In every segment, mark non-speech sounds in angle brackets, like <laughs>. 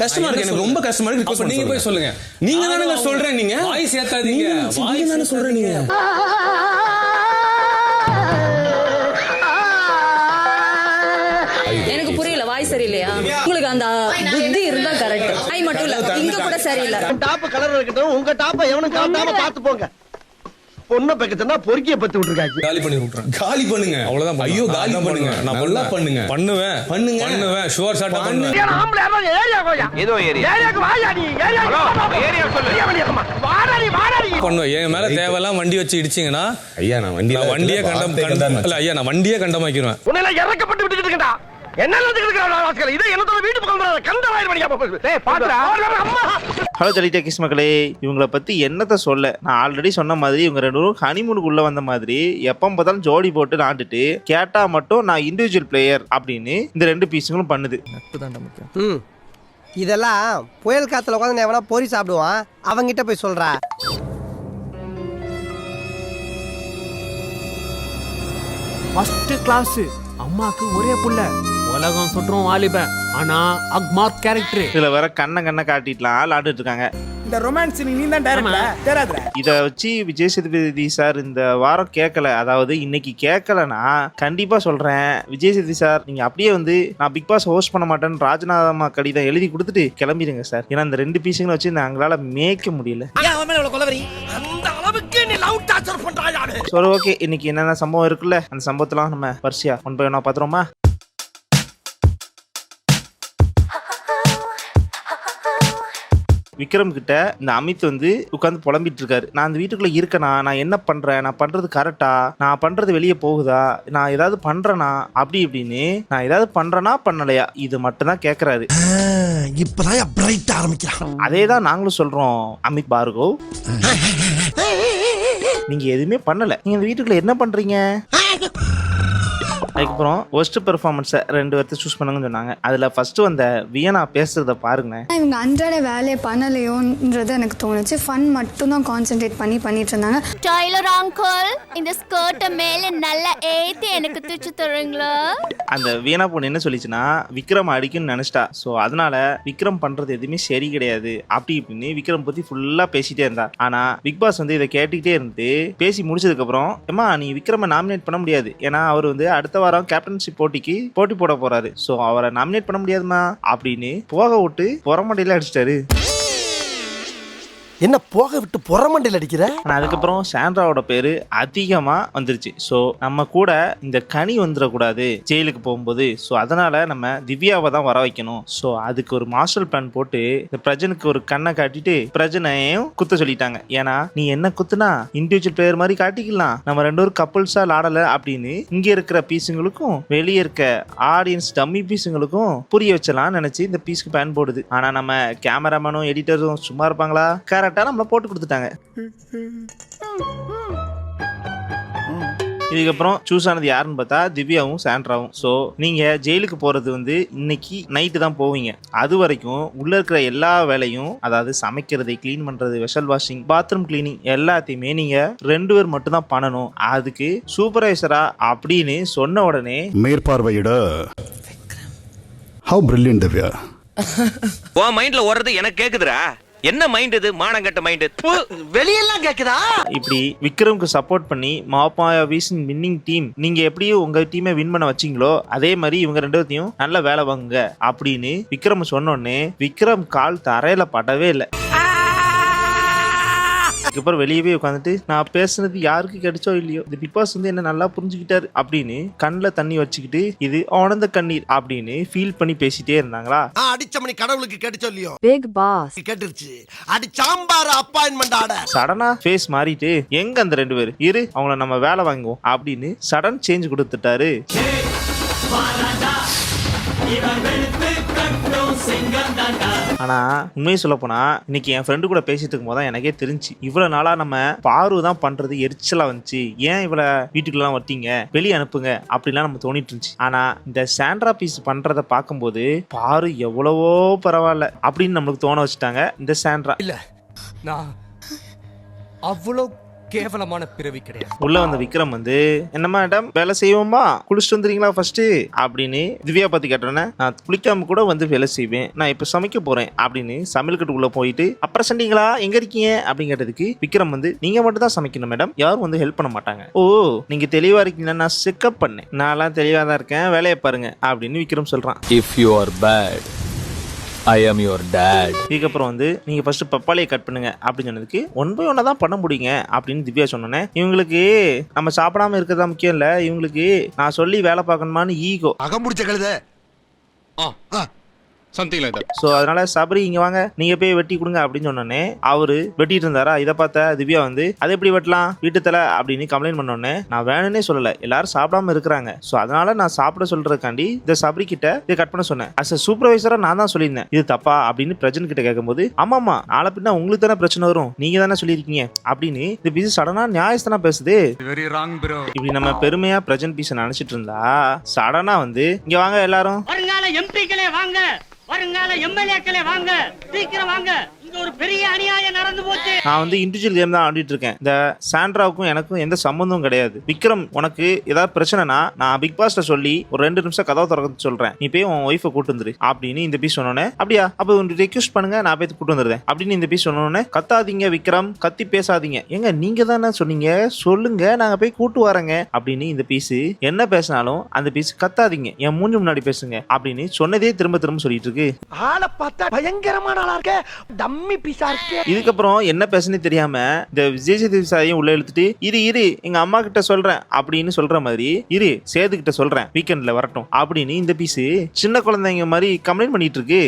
கஷ்டமா இருக்கு எனக்கு ரொம்ப கஷ்டமா இருக்கு. நீங்க போய் சொல்லுங்க. நீங்க தானங்க சொல்றேன் நீங்க. வாய்ஸ் ஏத்தாதீங்க நீங்க வாய்ஸ் தானே சொல்றேன் நீங்க. எனக்கு புரியல. வாய் சரியில்லையா? உங்களுக்கு அந்த புத்தி இருந்தா கரெக்ட் வாய் மட்டும் இல்ல. இங்க கூட சரியில்லை. டாப் கலர் இருக்கட்டும் உங்க டாப்ப எவனும் காட்டாம பாத்து போங்க. பொண்ணை பக்கத்துனா பொறுக்கிய பத்தி விட்டுருக்காச்சு. காலி பண்ணி விட்டுறேன். காலி பண்ணுங்க. அவ்வளவுதான். ஐயோ காலி பண்ணுங்க. நான் நல்லா பண்ணுங்க. பண்ணுவேன். பண்ணுங்க. பண்ணுவேன். ஷுவர் ஷாட்டா பண்ணுவேன். ஆம்பளை யாரும் ஏரியா கோயா ஏதோ ஏரியா. ஏரியாக்கு வாயா நீ? ஏரியாக்கு ஏரியா சொல்லு. வாடாடி வாடாடி பண்ணுவேன். என் மேல தேவையெல்லாம் வண்டி வச்சு இடிச்சீங்கன்னா ஐயா நான் வண்டி வண்டியே கண்டம் கண்டம் இல்ல ஐயா நான் வண்டியே கண்டமாக்கிடுவேன் உன்னை இறக்கப்பட்டு விட்டுட்டு இருக்கா ஹலோ ஜலி டேக்கிஸ் மக்களே. இவங்கள பத்தி என்னத்த சொல்ல? நான் ஆல்ரெடி சொன்ன மாதிரி இவங்க ரெண்டு பேரும் ஹனிமூனுக்குள்ள வந்த மாதிரி எப்போ பார்த்தாலும் ஜோடி போட்டு நாண்டுட்டு கேட்டா மட்டும் நான் இண்டிவிஜுவல் பிளேயர் அப்படின்னு இந்த ரெண்டு பீஸுங்களும் பண்ணுது. ம். இதெல்லாம் புயல் காத்துல உட்காந்து எவனா பொறி சாப்பிடுவான்? அவங்கிட்ட போய் சொல்றா. ஃபர்ஸ்ட் கிளாஸ் அம்மாக்கு ஒரே புள்ள. உலகம் சுற்றும் வாலிபன். ஆனா அக்மார்க் கேரக்டர் இதுல வேற கண்ணை கண்ணை காட்டிட்டுலாம் விளாண்டுட்டு இருக்காங்க. இந்த ரொமான்ஸ் நீ தான் தெரியாதுல இதை வச்சு விஜய் சேதுபதி சார் இந்த வாரம் கேட்கல அதாவது இன்னைக்கு கேட்கலனா கண்டிப்பா சொல்றேன். விஜய் சேதுபதி சார் நீங்க அப்படியே வந்து நான் பிக் பாஸ் ஹோஸ்ட் பண்ண மாட்டேன்னு ராஜநாதமா கடிதம் எழுதி கொடுத்துட்டு கிளம்பிடுங்க சார். ஏன்னா இந்த ரெண்டு பீஸுங்களை வச்சு நாங்களால மேய்க்க முடியல. சரி ஓகே இன்னைக்கு என்னென்ன சம்பவம் இருக்குல்ல? அந்த சம்பவத்தெல்லாம் நம்ம வரிசையா ஒன் பை ஒன்னா பாத்துருமா விக்ரம் கிட்ட இந்த அமித் வந்து உட்காந்து புலம்பிட்டு இருக்காரு. நான் அந்த வீட்டுக்குள்ள இருக்கனா? நான் என்ன பண்றேன்? நான் பண்றது கரெக்டா நான் பண்றது வெளியே போகுதா? நான் ஏதாவது பண்றேனா? அப்படி இப்படின்னு நான் ஏதாவது பண்றேனா? பண்ணலையா? இது மட்டும் தான் கேக்குறாரு இப்பதான் பிரைட் ஆரம்பிக்கிறான். அதே தான் நாங்களும் சொல்றோம் அமித் பார்கவ் நீங்க எதுவுமே பண்ணல. நீங்க இந்த வீட்டுக்குள்ள என்ன பண்றீங்க? அதுக்கப்புறம் ஒஸ்ட் பெர்ஃபார்மன்ஸை ரெண்டு பேர்த்த சூஸ் பண்ணுங்கன்னு சொன்னாங்க. அதில் ஃபர்ஸ்ட் வந்த வியனா பேசுறத பாருங்க இவங்க அன்றாட வேலையை பண்ணலையோன்றது எனக்கு தோணுச்சு. ஃபன் மட்டும் தான் கான்சென்ட்ரேட் பண்ணி பண்ணிட்டு இருந்தாங்க. டைலர் அங்கிள் இந்த ஸ்கர்ட்டை மேல நல்லா ஏத்தி எனக்கு துச்சு தருவீங்களா அந்த வீணா பொண்ணு என்ன சொல்லிச்சுன்னா விக்ரம் அடிக்குன்னு நினைச்சிட்டா. ஸோ அதனால விக்ரம் பண்றது எதுவுமே சரி கிடையாது. அப்படி இப்படின்னு விக்ரம் பத்தி ஃபுல்லா பேசிட்டே இருந்தா. ஆனா பிக் பாஸ் வந்து இதை கேட்டுக்கிட்டே இருந்து பேசி முடிச்சதுக்கு அப்புறம் ஏமா நீ விக்ரமை நாமினேட் பண்ண முடியாது. ஏன்னா அவர் வந்து அடுத்த வாரம் கேப்டன்ஷிப் போட்டிக்கு போட்டி போட போறாரு. ஸோ அவரை நாமினேட் பண்ண முடியாதுமா? அப்படின்னு போக விட்டு புறமடையில அடிச்சிட்டாரு. என்ன போக விட்டு புறமண்டையில் அடிக்கிற? ஆனால் அதுக்கப்புறம் சாண்ட்ராவோட பேரு அதிகமா வந்துருச்சு. ஸோ நம்ம கூட இந்த கனி வந்துடக்கூடாது ஜெயிலுக்கு போகும்போது. ஸோ அதனால நம்ம திவ்யாவை தான் வர வைக்கணும். ஸோ அதுக்கு ஒரு மாஸ்டர் பிளான் போட்டு இந்த பிரஜனுக்கு ஒரு கண்ணை காட்டிட்டு பிரஜனையும் குத்த சொல்லிட்டாங்க. ஏன்னா நீ என்ன குத்துனா இண்டிவிஜுவல் பிளேயர் மாதிரி காட்டிக்கலாம். நம்ம ரெண்டு பேரும் கப்புள்ஸா அப்படின்னு இங்க இருக்கிற பீஸுங்களுக்கும் வெளியே இருக்க ஆடியன்ஸ் டம்மி பீஸுங்களுக்கும் புரிய வச்சலாம் நினைச்சு இந்த பீஸ்க்கு பேன் போடுது. ஆனா நம்ம கேமராமேனும் எடிட்டரும் சும்மா இருப்பாங்களா? கரெக்டா நம்மள போட்டு கொடுத்துட்டாங்க. இதுக்கப்புறம் சூஸ் ஆனது யாருன்னு பார்த்தா திவ்யாவும் சாண்ட்ராவும். ஸோ நீங்க ஜெயிலுக்கு போறது வந்து இன்னைக்கு நைட்டு தான் போவீங்க. அது வரைக்கும் உள்ள இருக்கிற எல்லா வேலையும் அதாவது சமைக்கிறது க்ளீன் பண்றது வெஷல் வாஷிங் பாத்ரூம் கிளீனிங் எல்லாத்தையுமே நீங்க ரெண்டு பேர் மட்டும் தான் பண்ணணும். அதுக்கு சூப்பர்வைசரா அப்படின்னு சொன்ன உடனே மேற்பார்வையிட. How brilliant Divya. <laughs> உன் மைண்ட்ல ஓடுறது எனக்கு கேக்குதுடா. என்ன மைண்ட் இது? மானங்கட்ட மைண்ட் வெளியெல்லாம் கேக்குதா? இப்படி விக்ரம்க்கு சப்போர்ட் பண்ணி மாப்பாயாவிஸின் வின்னிங் டீம் நீங்க எப்படி உங்க டீமை வின் பண்ண வச்சீங்களோ அதே மாதிரி இவங்க ரெண்டு பேர்த்தையும் நல்ல வேலை வாங்குங்க அப்படின்னு விக்ரம் சொன்னோடனே விக்ரம் கால் தரையில படவே இல்லை. அதுக்கப்புறம் வெளியவே உட்காந்துட்டு நான் பேசுனது யாருக்கு கிடைச்சோ இல்லையோ இந்த பிக் பாஸ் வந்து என்ன நல்லா புரிஞ்சுக்கிட்டாரு அப்படின்னு கண்ணில் தண்ணி வச்சுக்கிட்டு இது ஆனந்த கண்ணீர் அப்படின்னு ஃபீல் பண்ணி பேசிட்டே இருந்தாங்களா? அடிச்ச மணி கடவுளுக்கு கேட்டுச்சோ இல்லையோ? பிக் பாஸ் கேட்டுருச்சு. அடி சாம்பார் அப்பாயின்மெண்ட் ஆட. சடனா ஃபேஸ் மாறிட்டு எங்க அந்த ரெண்டு பேர்? இரு அவங்கள நம்ம வேலை வாங்குவோம். அப்படின்னு சடன் சேஞ்ச் கொடுத்துட்டாரு. ஆனா உண்மையை சொல்ல போனா இன்னைக்கு என் ஃப்ரெண்டு கூட பேசிட்டு இருக்கும் போது எனக்கே தெரிஞ்சு இவ்வளவு நாளா நம்ம பாரு தான் பண்றது எரிச்சலா வந்துச்சு. ஏன் இவ்வளவு வீட்டுக்குலாம் வட்டீங்க வெளியே அனுப்புங்க அப்படிலாம் நம்ம தோணிட்டு இருந்துச்சு. ஆனா இந்த சாண்ட்ரா பீஸ் பண்றத பார்க்கும்போது பாரு எவ்வளவோ பரவாயில்ல அப்படின்னு நம்மளுக்கு தோண வச்சுட்டாங்க இந்த சாண்ட்ரா நான் அவ்வளோ கேவலமான பிறவி கிடையாது. உள்ள வந்த விக்ரம் வந்து என்ன மேடம் வேலை செய்வோமா? குளிச்சுட்டு வந்துறீங்களா ஃபர்ஸ்ட் அப்படின்னு திவ்யா பத்தி கேட்டோன்னே நான் குளிக்காம கூட வந்து வேலை செய்வேன். நான் இப்ப சமைக்க போறேன். அப்படின்னு சமையல் கட்டுக்குள்ள போயிட்டு அப்புறம் சண்டிங்களா? எங்க இருக்கீங்க? அப்படின்னு கேட்டதுக்கு விக்ரம் வந்து நீங்க மட்டும் தான் சமைக்கணும் மேடம். யாரும் வந்து ஹெல்ப் பண்ண மாட்டாங்க. ஓ நீங்க தெளிவா இருக்கீங்கன்னா நான் செக்அப் பண்ணேன். நான்லாம் தெளிவா தான் இருக்கேன். வேலையை பாருங்க. அப்படின்னு விக்ரம் சொல்றான். If you are bad I am your dad இதுக்கப்புறம் வந்து நீங்க ஃபர்ஸ்ட் பப்பாளியை கட் பண்ணுங்க அப்படின்னு சொன்னதுக்கு ஒன் பை ஒன்னா தான் பண்ண முடியுங்க அப்படின்னு திவ்யா சொன்னோன்னே இவங்களுக்கு நம்ம சாப்பிடாம இருக்கிறதா முக்கியம் இல்ல இவங்களுக்கு நான் சொல்லி வேலை பார்க்கணுமான்னு ஈகோ அகம்புடிச்ச கழுத. சம்திங் லைக் தட் ஸோ அதனால சபரி இங்க வாங்க. நீங்க போய் வெட்டி கொடுங்க அப்படின்னு சொன்னோன்னே அவரு வெட்டிட்டு இருந்தாரா? இதை பார்த்த திவ்யா வந்து அதை எப்படி வெட்டலாம்? வீட்டு தலை? அப்படின்னு கம்ப்ளைண்ட் பண்ணோன்னே நான் வேணும்னே சொல்லல. எல்லாரும் சாப்பிடாம இருக்கிறாங்க. ஸோ அதனால நான் சாப்பிட சொல்றதுக்காண்டி இந்த சபரி கிட்ட இதை கட் பண்ண சொன்னேன். அஸ் அ சூப்பர்வைசரா நான் தான் சொல்லியிருந்தேன். இது தப்பா? அப்படின்னு பிரஜன் கிட்ட கேட்கும்போது ஆமாமா நாளை பின்ன உங்களுக்கு தானே பிரச்சனை வரும். நீங்க தானே சொல்லியிருக்கீங்க. அப்படின்னு இந்த பிசி சடனா நியாயஸ்தானா பேசுது. வெரி ராங் ப்ரோ இப்படி நம்ம பெருமையா பிரஜன் பீஸை நினைச்சிட்டு இருந்தா சடனா வந்து இங்க வாங்க எல்லாரும். எம்பிக்களே வாங்க. வருங்கால எம்எல்ஏக்களே வாங்க சீக்கிரம் வாங்க. இங்க ஒரு பெரிய அநியாயம் நடந்து போச்சு. நான் வந்து இண்டிவிஜுவல் கேம் தான் ஆடிட்டு இருக்கேன். இந்த சாண்ட்ராவுக்கும் எனக்கும் எந்த சம்பந்தமும் கிடையாது. விக்ரம் உனக்கு ஏதாவது பிரச்சனைனா நான் பிக் பாஸ்ட சொல்லி ஒரு ரெண்டு நிமிஷம் கதவை திறக்க சொல்றேன். நீ போய் உன் ஒய்ஃபை கூட்டு வந்துரு. அப்படின்னு இந்த பீஸ் சொன்னோன்னே அப்படியா அப்போ ரெக்வஸ்ட் பண்ணுங்க நான் போய் கூட்டு வந்துருந்தேன் அப்படின்னு இந்த பீஸ் சொன்னோன்னே கத்தாதீங்க விக்ரம் கத்தி பேசாதீங்க. ஏங்க நீங்க தானே சொன்னீங்க? சொல்லுங்க நாங்க போய் கூட்டு வரேங்க. அப்படின்னு இந்த பீஸ் என்ன பேசினாலும் அந்த பீஸ் கத்தாதீங்க. என் மூஞ்சி முன்னாடி பேசுங்க. அப்படின்னு சொன்னதே திரும்ப திரும்ப சொல்லிட்டு இருக்கு. ஆளை பார்த்தா பயங்கரமான ஆளா இருக்க. டம்மி பீஸா இருக்கே. இதுக்கப்புறம் என்ன பேசுனே தெரியாம இந்த விஜய் சேதுபதி சாரையும் உள்ள இழுத்துட்டு இரு இரு எங்க அம்மா கிட்ட சொல்றேன் அப்படின்னு சொல்ற மாதிரி இரு சேது கிட்ட சொல்றேன் வீக்கெண்ட்ல வரட்டும் அப்படின்னு இந்த பீஸ் சின்ன குழந்தைங்க மாதிரி கம்ப்ளைண்ட் பண்ணிட்டு இருக்கு.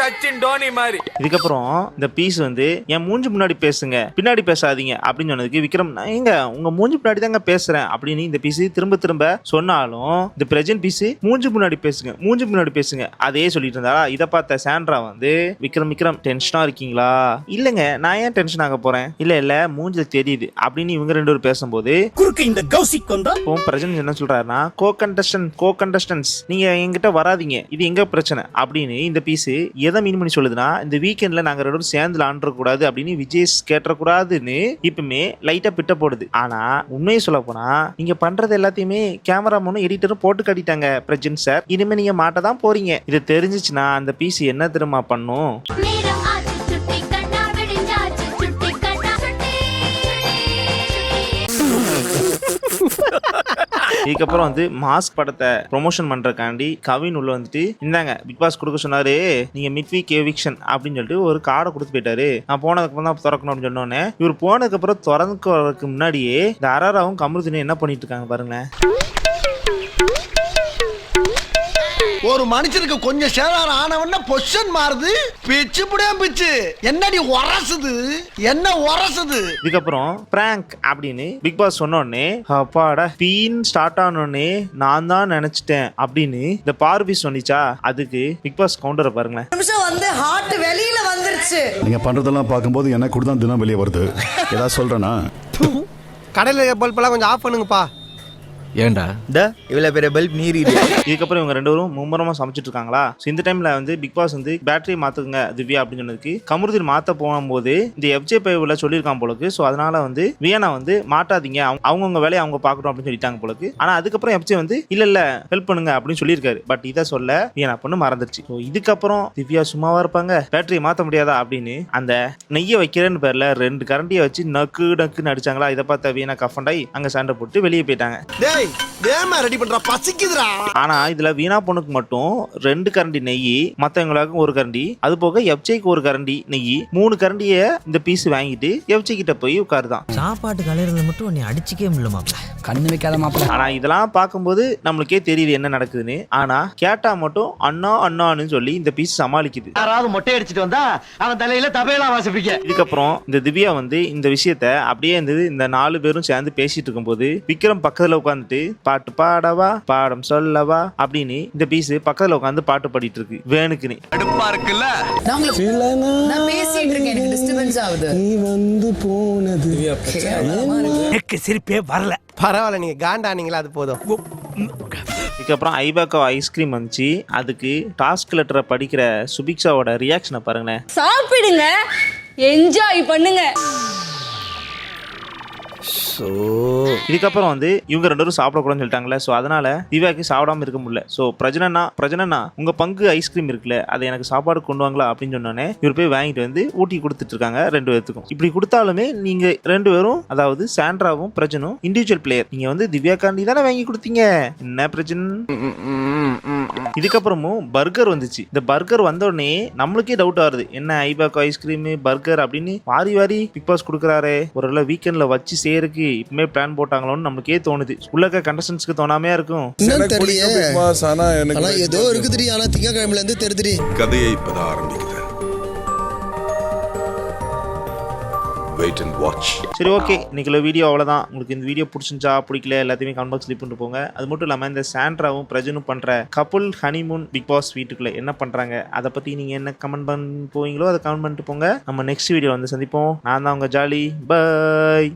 சச்சின் டோனி மாதிரி. இதுக்கப்புறம் இந்த பீஸ் வந்து என் மூஞ்சி முன்னாடி பேசுங்க பின்னாடி பேசாதீங்க அப்படின்னு சொன்னதுக்கு விக்ரம் நான் எங்க உங்க மூஞ்சி முன்னாடி தாங்க பேசுறேன் அப்படின்னு இந்த பீஸ் திரும்ப திரும்ப சொன்னாலும் இந்த பிரஜன் பீஸ் மூஞ்சி முன்னாடி பேசுங்க மூஞ்சி முன்னாடி பேசுங்க அதே சொல்லிட்டு இருந்தாரா இதை பார்த்த சாண்ட்ரா வந்து விக்ரம் விக்ரம் டென்ஷனா இருக்கீங்களா? இல்லங்க நான் ஏன் டென்ஷன் ஆக போறேன்? இல்ல இல்ல மூஞ்சில தெரியுது அப்படின்னு இவங்க ரெண்டு பேரும் பேசும்போது குறுக்கு இந்த கௌசிக் வந்தா? இப்போ பிரஜன் என்ன சொல்றாருன்னா கோ கண்டஸ்டன்ட் கோ கண்டஸ்டன்ஸ் நீங்க எங்கிட்ட வராதீங்க இது எங்க பிரச்சனை? அப்படின்னு இந்த பீஸ் எதை மீன் பண்ணி சொல்லுதுன்னா இந்த வீக்கெண்ட்ல நாங்க ரெண்டும் சேர்ந்து விளாண்டுற கூடாது அப்படின்னு விஜய் கேட்டக்கூடாதுன்னு இப்பவுமே லைட்டா பிட்ட போடுது. ஆனா உண்மையை சொல்ல போனா நீங்க பண்றது எல்லாத்தையுமே கேமராமேனும் எடிட்டரும் போட்டு காட்டிட்டாங்க பிரஜன் சார் இனிமே நீங்க மாட்ட தான் போறீங்க. இது தெரிஞ்சிச்சுன்னா அந்த பிசி என்ன திரும்ப பண்ணும்? இதுக்கப்புறம் வந்து மாஸ்க் படத்தை ப்ரொமோஷன் பண்றதுக்காண்டி கவின் உள்ள வந்துட்டு இருந்தாங்க பிக் பாஸ் கொடுக்க சொன்னாரு நீங்க மிட் வீக் எவிக்ஷன் அப்படின்னு சொல்லிட்டு ஒரு கார்டை கொடுத்து போயிட்டாரு. நான் போனதுக்கு அப்புறம் தான் திறக்கணும் அப்படின்னு சொன்னோன்னே இவர் போனதுக்கு அப்புறம் திறந்துக்கு முன்னாடியே இந்த அரராவும் கமருதினும் என்ன பண்ணிட்டு இருக்காங்க பாருங்களேன். ஒரு மனுஷனுக்கு கொஞ்சம் சேதாரம் ஆனவன பொசிஷன் மாறுது. பிச்சு புடியா பிச்சு. என்னடி உரசுது? என்ன உரசுது? இதுக்கப்புறம் பிராங்க் அப்படின்னு பிக் பாஸ் சொன்னோடனே அப்பாடா பீன் ஸ்டார்ட் ஆனோடனே நான் தான் நினைச்சிட்டேன் அப்படின்னு இந்த பார்வி சொன்னிச்சா அதுக்கு பிக் பாஸ் கவுண்டரை பாருங்களேன். நிமிஷம் வந்து ஹார்ட் வெளியில வந்துருச்சு. நீங்க பண்றதெல்லாம் பார்க்கும்போது எனக்கு கூட தான் தினம் வெளியே வருது. ஏதாவது சொல்றேனா? கடையில் பல்பெல்லாம் கொஞ்சம் ஆஃப் பண்ணுங்கப்பா. ஏண்டா இவ்வளவு பெரிய பல்ப் நீர் இதுக்கப்புறம் இவங்க ரெண்டு பேரும் மும்முரமா சமைச்சிட்டு இருக்காங்களா? So, இந்த டைம்ல வந்து பிக் பாஸ் வந்து பேட்டரி மாத்துங்க திவ்யா அப்படின்னு சொன்னதுக்கு கமருதீன் மாத்த போகும்போது இந்த எஃப்ஜே பைவ்ல சொல்லியிருக்கான் போலக்கு. ஸோ அதனால வந்து வியனா வந்து மாட்டாதீங்க அவங்க- அவங்கவங்க வேலையை அவங்க பார்க்கணும் அப்படின்னு சொல்லிட்டாங்க போலக்கு. ஆனா அதுக்கப்புறம் எஃப்ஜே வந்து இல்ல இல்ல ஹெல்ப் பண்ணுங்க அப்படின்னு சொல்லியிருக்காரு. பட் இதை சொல்ல வியனா பொண்ணு மறந்துருச்சு. ஸோ இதுக்கப்புறம் திவ்யா சும்மாவா இருப்பாங்க பேட்டரியை மாத்த முடியாதா அப்படின்னு அந்த நெய்யை வைக்கிறேன்னு பேர்ல ரெண்டு கரண்டியை வச்சு நக்கு நக்குன்னு அடிச்சாங்களா? இதை பார்த்த வியனா கஃபண்டாய் அங்க சண்டை போட்டு வெளியே போயிட்டாங்க. டேய் வேமா ரெடி பண்றா பசிக்குதுடா. ஆனா இதுல வீணா பொண்ணுக்கு மட்டும் ரெண்டு கரண்டி நெய் மத்தவங்களுக்கு ஒரு கரண்டி அது போக எப்சைக்கு ஒரு கரண்டி நெய் மூணு கரண்டிய இந்த பீஸ் வாங்கிட்டு எப்சை கிட்ட போய் உட்காருதான். சாப்பாட்டு கலையிறதுல மட்டும் நீ அடிச்சுக்கவே முடியல மாப்ள கண்ணு வைக்காத மாப்ள ஆனா இதெல்லாம் பார்க்கும்போது நம்மளுக்கே தெரியுது என்ன நடக்குதுன்னு. ஆனா கேட்டா மட்டும் அண்ணா அண்ணான்னு சொல்லி இந்த பீஸ் சமாளிக்குது. யாராவது மொட்டை அடிச்சிட்டு வந்தா அவன் தலையில தபையெல்லாம் வாசிப்பீங்க இதுக்கப்புறம் இந்த திவ்யா வந்து இந்த விஷயத்த அப்படியே இந்த இந்த நாலு பேரும் சேர்ந்து பேசிட்டு இருக்கும்போது விக்ரம் பக்கத்துல உட்காந்துட்டு பாட்டு பாடவா பாடம் சொல்லவா அப்படின்னு இந்த பீஸ் பக்கத்துல உட்காந்து பாட்டு பாடிட்டு இருக்கு. வேணுக்குன்னு அடுப்பா இருக்குல்ல? நான் பேசிட்டு இருக்கேன். எனக்கு டிஸ்டர்பன்ஸ் ஆகுது. நீ வந்து போனது. எனக்கு சிரிப்பே வரல. பரவாயில்ல நீங்க காண்டானீங்களா அது போதும். இதுக்கப்புறம் ஐபாக்கோ ஐஸ்கிரீம் வந்துச்சு. அதுக்கு டாஸ்க் லெட்டரை படிக்கிற சுபிக்ஷாவோட ரியாக்ஷனை பாருங்களேன். சாப்பிடுங்க. என்ஜாய் பண்ணுங்க. இதுக்கப்புறம் வந்து இவங்க ரெண்டு பேரும் சாப்பிடக்கூடாதுன்னு சொல்லிட்டாங்களே ஸோ அதனால திவ்யாக்கு சாப்பிடாம இருக்க முடியல. ஸோ பிரஜனனா பிரஜனனா உங்க பங்கு ஐஸ்கிரீம் இருக்குல்ல அதை எனக்கு சாப்பாடு கொண்டு வாங்களா அப்படின்னு சொன்னோன்னே இவர் போய் வாங்கிட்டு வந்து ஊட்டி கொடுத்துட்டு இருக்காங்க ரெண்டு பேர்த்துக்கும் இப்படி கொடுத்தாலுமே நீங்க ரெண்டு பேரும் அதாவது சாண்ட்ராவும் பிரஜனும் இண்டிவிஜுவல் பிளேயர் நீங்க வந்து திவ்யாக்காண்டி தானே வாங்கி கொடுத்தீங்க. என்ன பிரஜன்? இதுக்கப்புறமும் பர்கர் வந்துச்சு. இந்த பர்கர் வந்த உடனே நம்மளுக்கே டவுட் ஆகுது. என்ன ஐபாக்கோ ஐஸ்கிரீம் பர்கர் அப்படின்னு வாரி வாரி பிக் பாஸ் கொடுக்குறாரு. ஒரு வீக்கெண்ட்ல வச்சு செய்யறதுக்கு இப்பவுமே பிளான் போட்டாங்களோன்னு நம்மளுக்கே தோணுது. உள்ள இருக்க கண்டஸ்டன்ஸ்க்கு தோணாமையா இருக்கும். ஆனா ஏதோ இருக்கு தெரியும். ஆனா திங்கக்கிழமையில இருந்து தெரியுது கதையை இப்பதான் ஆரம்பிக்குது வெயிட் அண்ட் வாட்ச் சரி ஓகே இன்னைக்குள்ள வீடியோ அவ்வளோதான் உங்களுக்கு இந்த வீடியோ பிடிச்சிருந்துச்சா பிடிக்கல எல்லாத்தையுமே கமெண்ட் பாக்ஸ் பண்ணிட்டு போங்க. அது மட்டும் இல்லாமல் இந்த சாண்ட்ராவும் பிரஜனும் பண்ற கப்புள் ஹனிமூன் பிக் பாஸ் வீட்டுக்குள்ள என்ன பண்றாங்க அதை பத்தி நீங்க என்ன கமெண்ட் பண்ண போவீங்களோ அதை கமெண்ட் பண்ணிட்டு போங்க. நம்ம நெக்ஸ்ட் வீடியோ வந்து சந்திப்போம். நான் தான் உங்க ஜாலி. பை